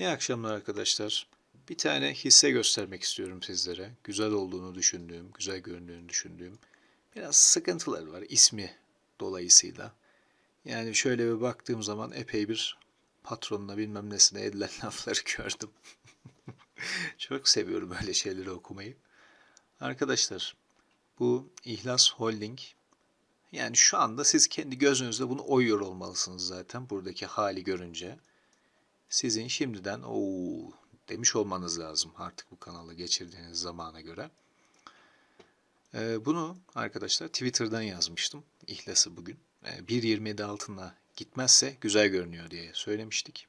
İyi akşamlar arkadaşlar. Bir tane hisse göstermek istiyorum sizlere. Güzel olduğunu düşündüğüm, güzel göründüğünü düşündüğüm. Biraz sıkıntıları var ismi dolayısıyla. Yani şöyle bir baktığım zaman epey bir patronuna bilmem nesine edilen lafları gördüm. Çok seviyorum öyle şeyleri okumayı. Arkadaşlar bu İhlas Holding yani şu anda siz kendi gözünüzde bunu oyuyor olmalısınız zaten buradaki hali görünce. Sizin şimdiden o demiş olmanız lazım artık bu kanalı geçirdiğiniz zamana göre. Ee, bunu arkadaşlar Twitter'dan yazmıştım. İhlası bugün. Ee, 1.27 altına gitmezse güzel görünüyor diye söylemiştik.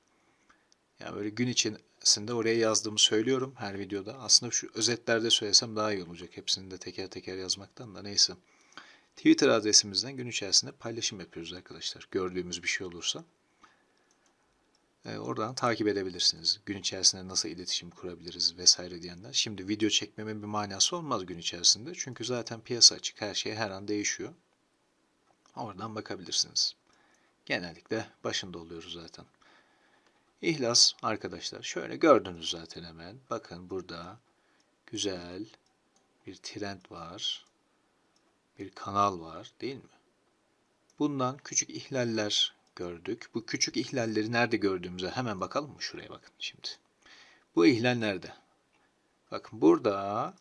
Yani böyle gün içerisinde oraya yazdığımı söylüyorum her videoda. Aslında şu özetlerde söylesem daha iyi olacak. Hepsini de teker teker yazmaktan da neyse. Twitter adresimizden gün içerisinde paylaşım yapıyoruz arkadaşlar. Gördüğümüz bir şey olursa. Ee, oradan takip edebilirsiniz. Gün içerisinde nasıl iletişim kurabiliriz vesaire diyenler. Şimdi video çekmemin bir manası olmaz gün içerisinde. Çünkü zaten piyasa açık. Her şey her an değişiyor. Oradan bakabilirsiniz. Genellikle başında oluyoruz zaten. İhlas arkadaşlar şöyle gördünüz zaten hemen. Bakın burada güzel bir trend var. Bir kanal var değil mi? Bundan küçük ihlaller gördük. Bu küçük ihlalleri nerede gördüğümüze hemen bakalım mı? Şuraya bakın şimdi. Bu ihlal nerede? Bakın burada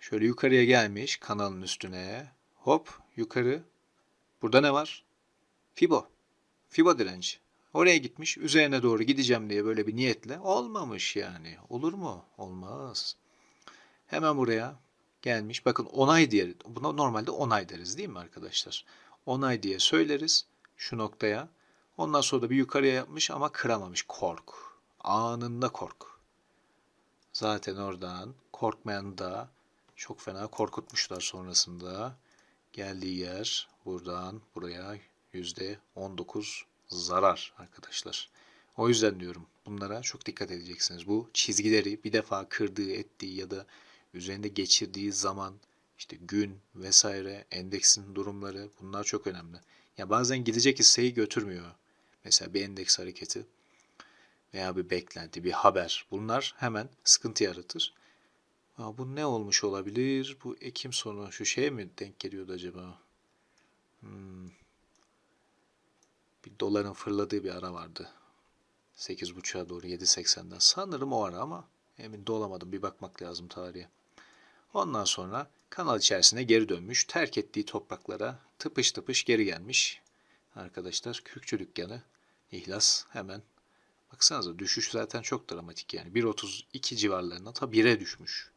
şöyle yukarıya gelmiş kanalın üstüne. Hop yukarı. Burada ne var? Fibo. Fibo direnci. Oraya gitmiş. Üzerine doğru gideceğim diye böyle bir niyetle. Olmamış yani. Olur mu? Olmaz. Hemen buraya gelmiş. Bakın onay diye. Buna normalde onay deriz değil mi arkadaşlar? Onay diye söyleriz şu noktaya. Ondan sonra da bir yukarıya yapmış ama kıramamış. Kork. Anında kork. Zaten oradan korkmayan da çok fena korkutmuşlar sonrasında. Geldiği yer buradan buraya yüzde 19 zarar arkadaşlar. O yüzden diyorum bunlara çok dikkat edeceksiniz. Bu çizgileri bir defa kırdığı, ettiği ya da üzerinde geçirdiği zaman işte gün vesaire endeksin durumları bunlar çok önemli. Ya bazen gidecek hisseyi götürmüyor. Mesela bir endeks hareketi veya bir beklenti, bir haber. Bunlar hemen sıkıntı yaratır. Aa, bu ne olmuş olabilir? Bu Ekim sonu şu şeye mi denk geliyordu acaba? Hmm. Bir doların fırladığı bir ara vardı. 8.5'a doğru 7.80'den. Sanırım o ara ama emin de olamadım. Bir bakmak lazım tarihe. Ondan sonra kanal içerisine geri dönmüş. Terk ettiği topraklara tıpış tıpış geri gelmiş. Arkadaşlar kürkçü dükkanı ihlas hemen. Baksanıza düşüş zaten çok dramatik yani. 1.32 civarlarına ta 1'e düşmüş.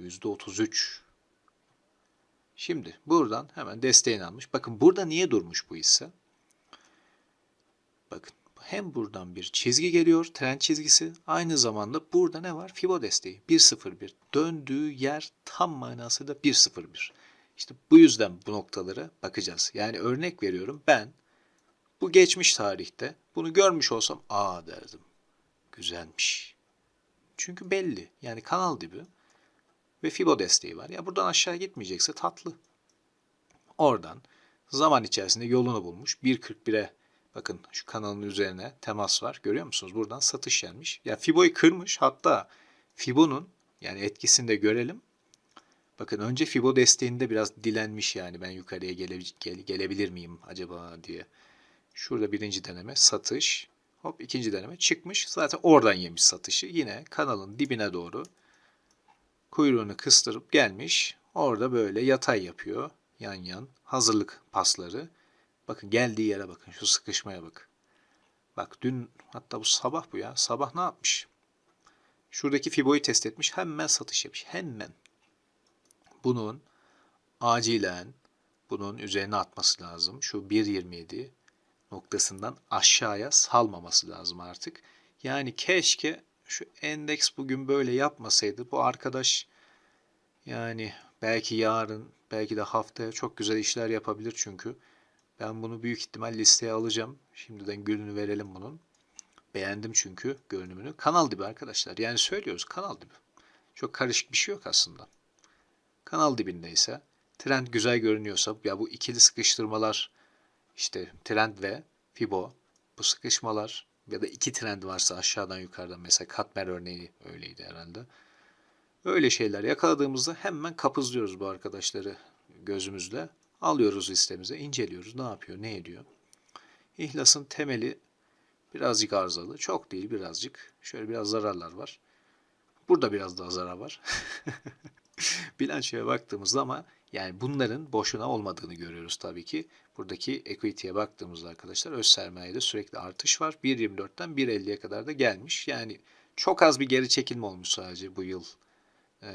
%33. Şimdi buradan hemen desteğini almış. Bakın burada niye durmuş bu hisse? Bakın hem buradan bir çizgi geliyor, trend çizgisi. Aynı zamanda burada ne var? Fibo desteği 1.01. Döndüğü yer tam manasıyla 1.01. İşte bu yüzden bu noktalara bakacağız. Yani örnek veriyorum ben bu geçmiş tarihte bunu görmüş olsam aa derdim. Güzelmiş. Çünkü belli. Yani kanal dibi ve Fibo desteği var. Ya buradan aşağı gitmeyecekse tatlı. Oradan zaman içerisinde yolunu bulmuş. 1.41'e bakın şu kanalın üzerine temas var. Görüyor musunuz? Buradan satış gelmiş. Ya Fibo'yu kırmış. Hatta Fibo'nun yani etkisini de görelim. Bakın önce Fibo desteğinde biraz dilenmiş yani ben yukarıya gele, gele, gelebilir miyim acaba diye. Şurada birinci deneme satış. Hop ikinci deneme çıkmış. Zaten oradan yemiş satışı. Yine kanalın dibine doğru kuyruğunu kıstırıp gelmiş. Orada böyle yatay yapıyor. Yan yan. Hazırlık pasları. Bakın geldiği yere bakın. Şu sıkışmaya bak. Bak dün hatta bu sabah bu ya. Sabah ne yapmış? Şuradaki Fibo'yu test etmiş. Hemen satış yapmış. Hemen. Bunun acilen bunun üzerine atması lazım. Şu 1.27 noktasından aşağıya salmaması lazım artık. Yani keşke şu endeks bugün böyle yapmasaydı. Bu arkadaş yani belki yarın belki de haftaya çok güzel işler yapabilir çünkü. Ben bunu büyük ihtimal listeye alacağım. Şimdiden gülünü verelim bunun. Beğendim çünkü görünümünü. Kanal dibi arkadaşlar. Yani söylüyoruz kanal dibi. Çok karışık bir şey yok aslında. Kanal dibindeyse trend güzel görünüyorsa ya bu ikili sıkıştırmalar işte trend ve Fibo bu sıkışmalar Ya da iki trend varsa aşağıdan yukarıdan mesela katmer örneği öyleydi herhalde. Öyle şeyler yakaladığımızda hemen kapızlıyoruz bu arkadaşları gözümüzle. Alıyoruz listemize, inceliyoruz. Ne yapıyor, ne ediyor? İhlas'ın temeli birazcık arızalı. Çok değil birazcık. Şöyle biraz zararlar var. Burada biraz daha zarar var. Bilançoya baktığımızda ama yani bunların boşuna olmadığını görüyoruz tabii ki. Buradaki equity'ye baktığımızda arkadaşlar öz sermayede sürekli artış var. 1.24'ten 1.50'ye kadar da gelmiş. Yani çok az bir geri çekilme olmuş sadece bu yıl e,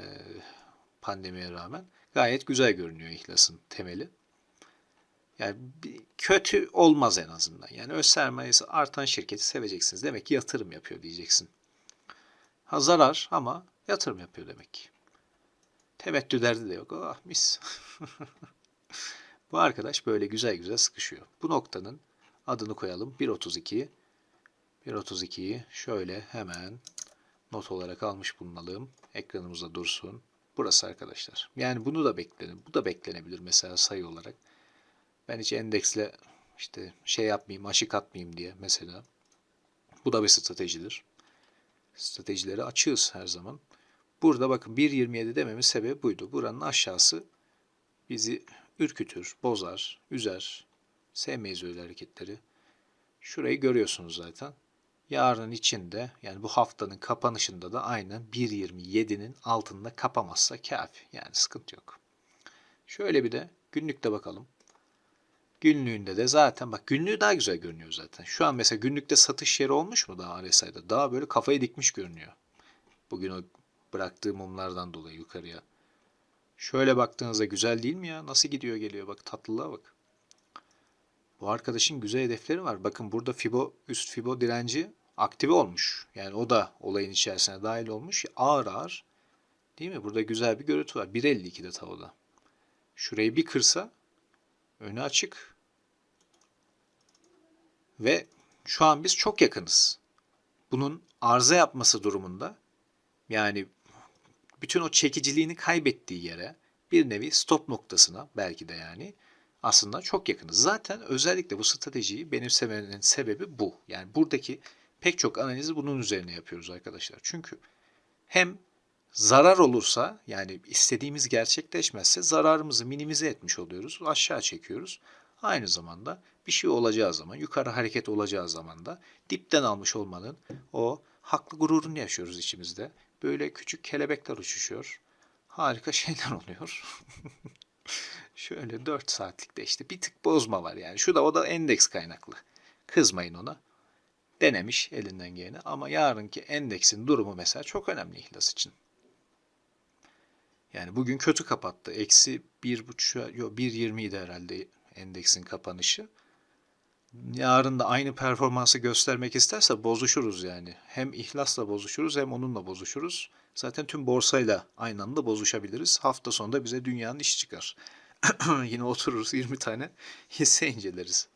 pandemiye rağmen. Gayet güzel görünüyor ihlasın temeli. Yani kötü olmaz en azından. Yani öz sermayesi artan şirketi seveceksiniz. Demek ki yatırım yapıyor diyeceksin. Ha zarar ama yatırım yapıyor demek ki. Temettü derdi de yok. Ah mis. Bu arkadaş böyle güzel güzel sıkışıyor. Bu noktanın adını koyalım. 1.32. 1.32'yi şöyle hemen not olarak almış bulunalım. Ekranımızda dursun. Burası arkadaşlar. Yani bunu da beklenir. Bu da beklenebilir mesela sayı olarak. Ben hiç endeksle işte şey yapmayayım, aşık atmayayım diye mesela. Bu da bir stratejidir. Stratejileri açığız her zaman. Burada bakın 1.27 dememin sebebi buydu. Buranın aşağısı bizi ürkütür, bozar, üzer. Sevmeyiz öyle hareketleri. Şurayı görüyorsunuz zaten. Yarın içinde yani bu haftanın kapanışında da aynen 1.27'nin altında kapamazsa kafi. Yani sıkıntı yok. Şöyle bir de günlükte bakalım. Günlüğünde de zaten bak günlüğü daha güzel görünüyor zaten. Şu an mesela günlükte satış yeri olmuş mu daha RSI'da? Daha böyle kafayı dikmiş görünüyor. Bugün o bıraktığı mumlardan dolayı yukarıya. Şöyle baktığınızda güzel değil mi ya? Nasıl gidiyor geliyor bak tatlılığa bak. Bu arkadaşın güzel hedefleri var. Bakın burada Fibo üst Fibo direnci aktive olmuş. Yani o da olayın içerisine dahil olmuş. Ağır ağır. Değil mi? Burada güzel bir görüntü var. 1.52'de tavada. Şurayı bir kırsa önü açık. Ve şu an biz çok yakınız. Bunun arıza yapması durumunda yani bütün o çekiciliğini kaybettiği yere bir nevi stop noktasına belki de yani aslında çok yakınız. Zaten özellikle bu stratejiyi benimsemenin sebebi bu. Yani buradaki pek çok analizi bunun üzerine yapıyoruz arkadaşlar. Çünkü hem zarar olursa yani istediğimiz gerçekleşmezse zararımızı minimize etmiş oluyoruz. Aşağı çekiyoruz. Aynı zamanda bir şey olacağı zaman, yukarı hareket olacağı zaman da dipten almış olmanın o haklı gururunu yaşıyoruz içimizde. Böyle küçük kelebekler uçuşuyor. Harika şeyler oluyor. Şöyle 4 saatlikte işte bir tık bozma var yani. Şu da o da endeks kaynaklı. Kızmayın ona. Denemiş elinden geleni ama yarınki endeksin durumu mesela çok önemli ihlas için. Yani bugün kötü kapattı. Eksi 1.5 yok 1.20 idi herhalde endeksin kapanışı. Yarın da aynı performansı göstermek isterse bozuşuruz yani. Hem ihlasla bozuşuruz hem onunla bozuşuruz. Zaten tüm borsayla aynı anda bozuşabiliriz. Hafta sonunda bize dünyanın işi çıkar. Yine otururuz 20 tane hisse inceleriz.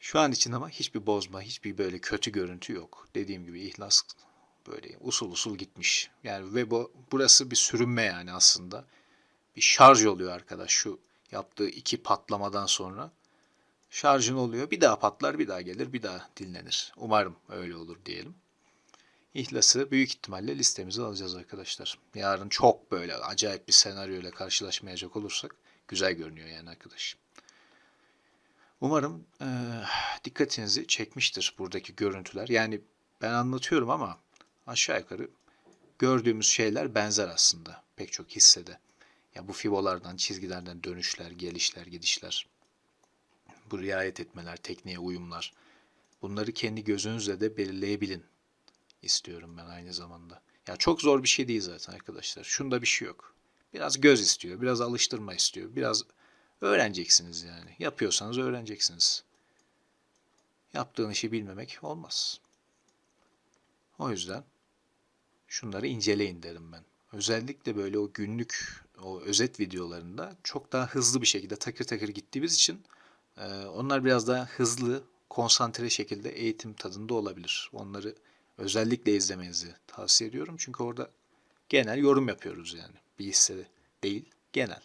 Şu an için ama hiçbir bozma, hiçbir böyle kötü görüntü yok. Dediğim gibi ihlas böyle usul usul gitmiş. Yani ve bu burası bir sürünme yani aslında. Bir şarj oluyor arkadaş şu yaptığı iki patlamadan sonra. Şarjın oluyor. Bir daha patlar, bir daha gelir, bir daha dinlenir. Umarım öyle olur diyelim. İhlası büyük ihtimalle listemize alacağız arkadaşlar. Yarın çok böyle acayip bir senaryo ile karşılaşmayacak olursak güzel görünüyor yani arkadaş. Umarım e, dikkatinizi çekmiştir buradaki görüntüler. Yani ben anlatıyorum ama aşağı yukarı gördüğümüz şeyler benzer aslında pek çok hissede. Ya bu fibolardan, çizgilerden dönüşler, gelişler, gidişler, bu riayet etmeler, tekniğe uyumlar. Bunları kendi gözünüzle de belirleyebilin istiyorum ben aynı zamanda. Ya çok zor bir şey değil zaten arkadaşlar. Şunda bir şey yok. Biraz göz istiyor, biraz alıştırma istiyor, biraz öğreneceksiniz yani. Yapıyorsanız öğreneceksiniz. Yaptığın işi bilmemek olmaz. O yüzden şunları inceleyin derim ben. Özellikle böyle o günlük o özet videolarında çok daha hızlı bir şekilde takır takır gittiğimiz için e, onlar biraz daha hızlı, konsantre şekilde eğitim tadında olabilir. Onları özellikle izlemenizi tavsiye ediyorum. Çünkü orada genel yorum yapıyoruz yani. Bir hisse değil, genel.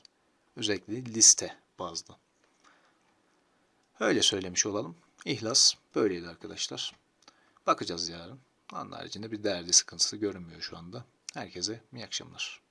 Özellikle liste bazlı. Öyle söylemiş olalım. İhlas böyleydi arkadaşlar. Bakacağız yarın. Onun haricinde bir derdi sıkıntısı görünmüyor şu anda. Herkese iyi akşamlar.